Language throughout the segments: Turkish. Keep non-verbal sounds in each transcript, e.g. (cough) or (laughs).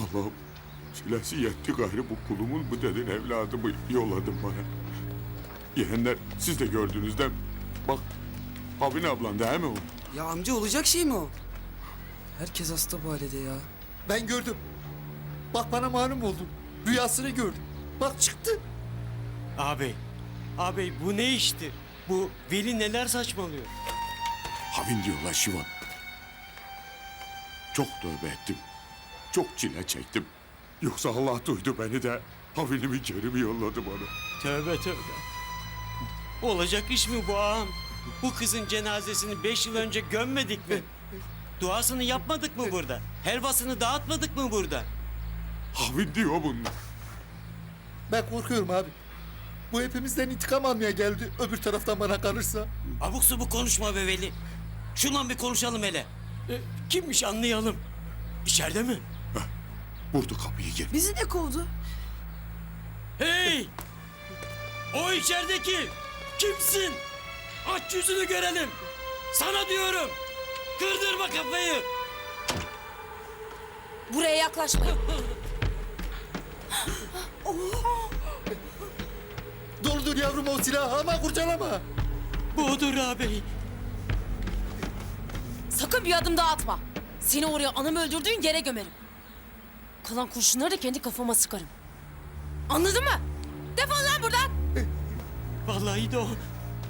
Allah'ım çilesi yetti gayrı bu kulumun bu dedin evladımı yolladın bana. Yeğenler siz de gördünüz de bak Havin ablan değil mi o? Ya amca olacak şey mi o? Herkes hasta bu halde ya. Ben gördüm. Bak bana malum oldu. Rüyasını gördüm. Bak çıktı. Ağabey, ağabey bu ne işti? Bu Veli neler saçmalıyor? Havin diyorlar Şivan. Çok tövbe ettim. Çok çile çektim. Yoksa Allah duydu beni de Havin'imi geri mi yolladı bana? Tövbe tövbe. Olacak iş mi bu ağam? Bu kızın cenazesini beş yıl önce gömmedik mi? Duasını yapmadık mı burada? Helvasını dağıtmadık mı burada? Havin diyor bunlar. Ben korkuyorum abi. Bu hepimizden intikam almaya geldi. Öbür taraftan bana kalırsa. Abuk subuk konuşma be Veli. Şundan bir konuşalım hele. E, kimmiş anlayalım. İçeride mi? Vurdu kapıyı geri. Bizi de kovdu. Hey! O içerideki kimsin? Aç yüzünü görelim. Sana diyorum. Kırdırma kafayı. Buraya yaklaşmayın. Doludur yavrum o silah ama kurcalama. Budur ağabey. Sakın bir adım daha atma. Seni oraya anamı öldürdüğün yere gömerim. Kalan kurşunları da kendi kafama sıkarım. Anladın mı? Defol lan buradan. Vallahi de o.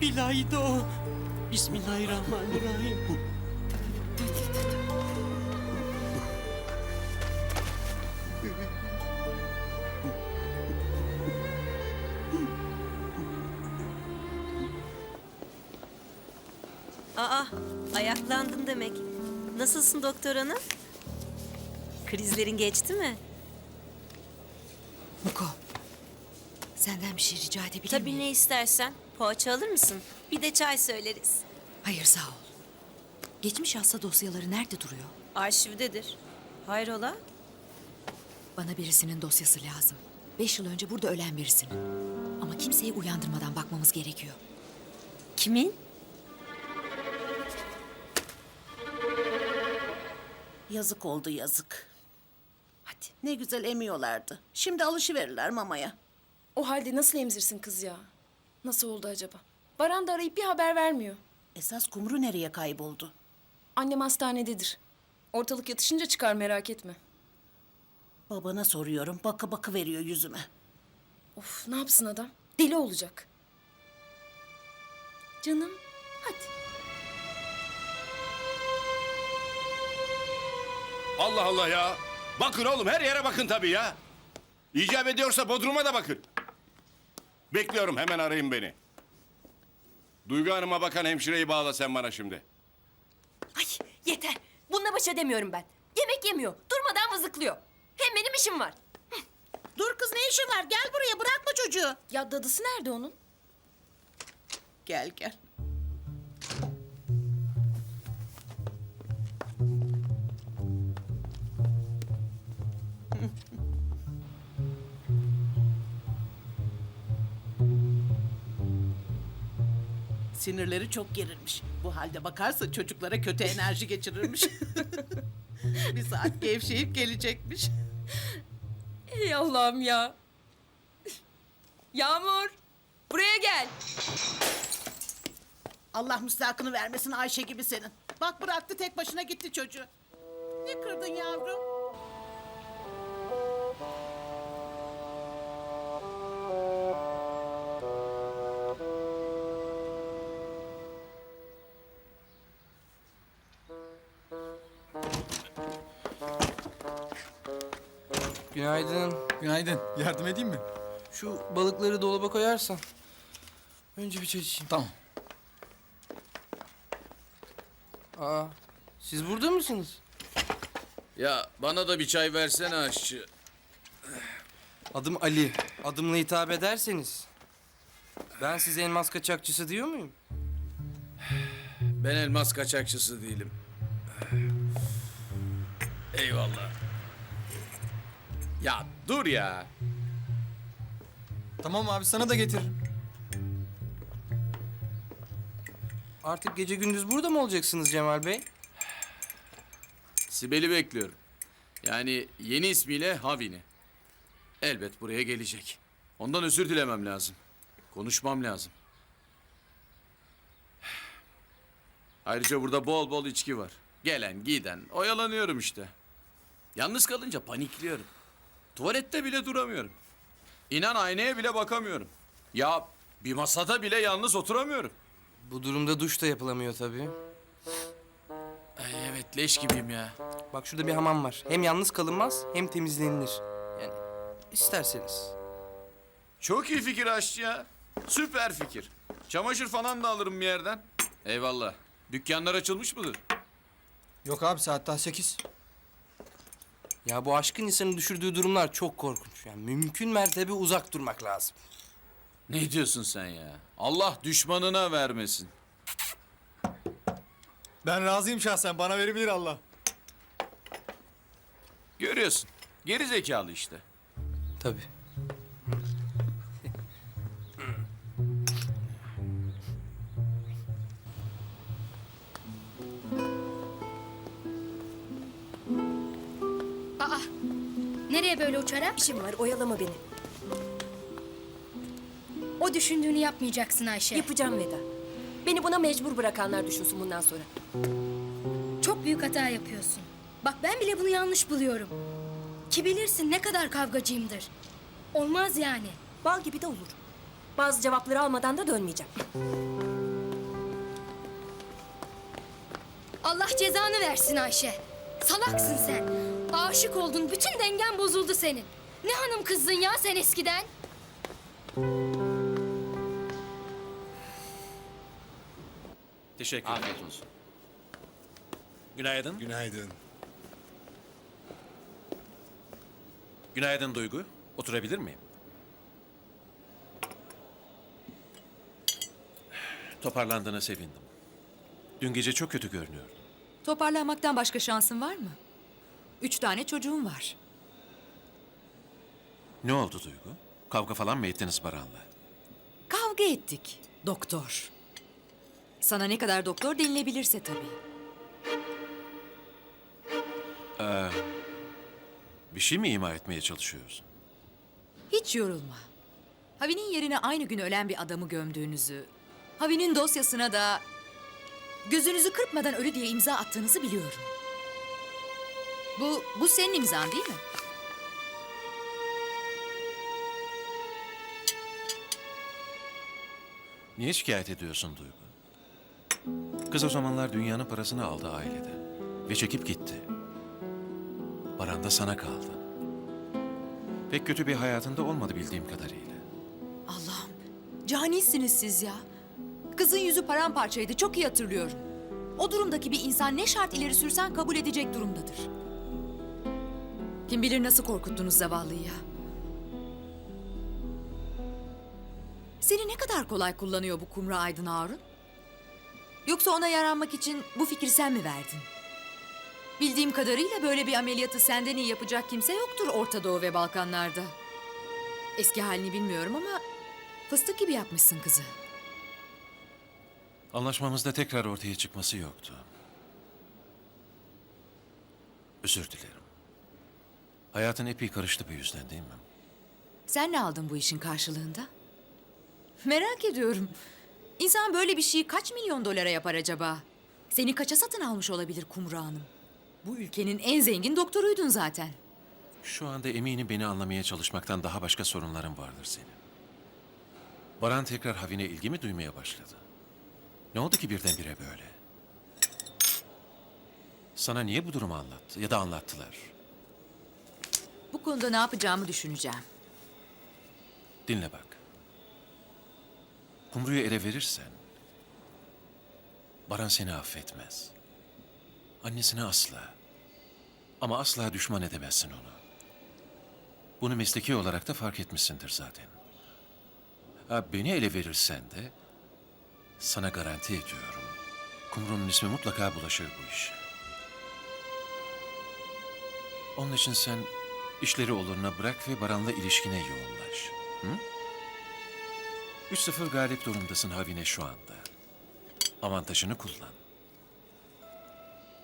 Billahi de o. Bismillahirrahmanirrahim. Aa, ayaklandın demek. Nasılsın doktor hanım? Krizlerin geçti mi? Muko. Senden bir şey rica edebilir Tabii miyim? ne istersen. Poğaça alır mısın? Bir de çay söyleriz. Hayır sağ ol. Geçmiş hasta dosyaları nerede duruyor? Arşivdedir. Hayrola? Bana birisinin dosyası lazım. Beş yıl önce burada ölen birisinin. Ama kimseyi uyandırmadan bakmamız gerekiyor. Kimin? Yazık oldu yazık. Ne güzel emiyorlardı. Şimdi alışıverirler mamaya. O halde nasıl emzirsin kız ya? Nasıl oldu acaba? Baran da arayıp bir haber vermiyor. Esas kumru nereye kayboldu? Annem hastanededir. Ortalık yatışınca çıkar merak etme. Babana soruyorum. Bakı bakı veriyor yüzüme. Of ne yapsın adam? Deli olacak. Canım hadi. Allah Allah ya. Bakın oğlum her yere bakın tabii ya. İcap ediyorsa Bodrum'a da bakın. Bekliyorum hemen arayın beni. Duygu Hanım'a bakan hemşireyi bağla sen bana şimdi. Ay yeter. Bununla baş edemiyorum ben. Yemek yemiyor. Durmadan vızıklıyor. Hem benim işim var. Dur kız ne işin var? Gel buraya bırakma çocuğu. Ya dadısı nerede onun? Gel gel. (laughs) Sinirleri çok gerilmiş. Bu halde bakarsa çocuklara kötü enerji geçirirmiş. (laughs) Bir saat gevşeyip gelecekmiş. (laughs) Ey Allah'ım ya. Yağmur buraya gel. Allah müstahakını vermesin Ayşe gibi senin. Bak bıraktı tek başına gitti çocuğu. Ne kırdın yavrum? Günaydın. Günaydın. Yardım edeyim mi? Şu balıkları dolaba koyarsan. Önce bir çay içeyim. Tamam. Aa, siz burada mısınız? Ya bana da bir çay versene aşçı. Adım Ali. Adımla hitap ederseniz. Ben size elmas kaçakçısı diyor muyum? Ben elmas kaçakçısı değilim. Eyvallah. Ya dur ya. Tamam abi sana da getiririm. Artık gece gündüz burada mı olacaksınız Cemal Bey? Sibel'i bekliyorum. Yani yeni ismiyle Havini. Elbet buraya gelecek. Ondan özür dilemem lazım. Konuşmam lazım. Ayrıca burada bol bol içki var. Gelen giden oyalanıyorum işte. Yalnız kalınca panikliyorum. Tuvalette bile duramıyorum. İnan aynaya bile bakamıyorum. Ya bir masada bile yalnız oturamıyorum. Bu durumda duş da yapılamıyor tabii. Ay evet leş gibiyim ya. Bak şurada bir hamam var. Hem yalnız kalınmaz hem temizlenilir. Yani isterseniz. Çok iyi fikir aşçı ya. Süper fikir. Çamaşır falan da alırım bir yerden. Eyvallah. Dükkanlar açılmış mıdır? Yok abi saat daha sekiz. Ya bu aşkın insanı düşürdüğü durumlar çok korkunç. Yani mümkün mertebe uzak durmak lazım. Ne diyorsun sen ya? Allah düşmanına vermesin. Ben razıyım şahsen bana verebilir Allah. Görüyorsun. Geri zekalı işte. Tabii. İşim var oyalama beni. O düşündüğünü yapmayacaksın Ayşe. Yapacağım Veda. Beni buna mecbur bırakanlar düşünsün bundan sonra. Çok büyük hata yapıyorsun. Bak ben bile bunu yanlış buluyorum. Ki bilirsin ne kadar kavgacıyımdır. Olmaz yani. Bal gibi de olur. Bazı cevapları almadan da dönmeyeceğim. Allah cezanı versin Ayşe. Salaksın sen. Aşık oldun. Bütün dengen bozuldu senin. Ne hanım kızdın ya sen eskiden? Teşekkür Afiyet olsun. Günaydın. Günaydın. Günaydın Duygu. Oturabilir miyim? Toparlandığına sevindim. Dün gece çok kötü görünüyordun. Toparlanmaktan başka şansın var mı? Üç tane çocuğum var. Ne oldu Duygu? Kavga falan mı ettiniz Baran'la? Kavga ettik. Doktor. Sana ne kadar doktor denilebilirse tabii. Bir şey mi ima etmeye çalışıyorsun? Hiç yorulma. Havi'nin yerine aynı gün ölen bir adamı gömdüğünüzü, Havi'nin dosyasına da gözünüzü kırpmadan ölü diye imza attığınızı biliyorum. Bu, bu senin imzan değil mi? Niye şikayet ediyorsun Duygu? Kız o zamanlar dünyanın parasını aldı aileden. Ve çekip gitti. Baran da sana kaldı. Pek kötü bir hayatında olmadı bildiğim kadarıyla. Allah'ım, canisiniz siz ya. Kızın yüzü paramparçaydı, çok iyi hatırlıyorum. O durumdaki bir insan ne şart ileri sürsen kabul edecek durumdadır. Kim bilir nasıl korkuttunuz zavallıyı ya. Seni ne kadar kolay kullanıyor bu Kumru Aydın Harun? Yoksa ona yaranmak için bu fikri sen mi verdin? Bildiğim kadarıyla böyle bir ameliyatı senden iyi yapacak kimse yoktur Orta Doğu ve Balkanlarda. Eski halini bilmiyorum ama fıstık gibi yapmışsın kızı. Anlaşmamızda tekrar ortaya çıkması yoktu. Özür dilerim. Hayatın epey karıştı bu yüzden değil mi? Sen ne aldın bu işin karşılığında? Merak ediyorum. İnsan böyle bir şeyi kaç milyon dolara yapar acaba? Seni kaça satın almış olabilir Kumru Hanım? Bu ülkenin en zengin doktoruydun zaten. Şu anda eminim beni anlamaya çalışmaktan daha başka sorunların vardır senin. Baran tekrar Havin'e ilgi mi duymaya başladı? Ne oldu ki birdenbire böyle? Sana niye bu durumu anlattı ya da anlattılar? Bu konuda ne yapacağımı düşüneceğim. Dinle bak. Kumru'yu ele verirsen... Baran seni affetmez. Annesine asla. Ama asla düşman edemezsin onu. Bunu mesleki olarak da fark etmişsindir zaten. Ha, beni ele verirsen de... Sana garanti ediyorum. Kumru'nun ismi mutlaka bulaşır bu işe. Onun için sen işleri oluruna bırak ve Baran'la ilişkine yoğunlaş. Hı? 3-0 galip durumdasın Havine şu anda. Avantajını kullan.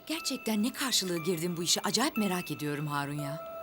Gerçekten ne karşılığı girdin bu işe acayip merak ediyorum Harun ya.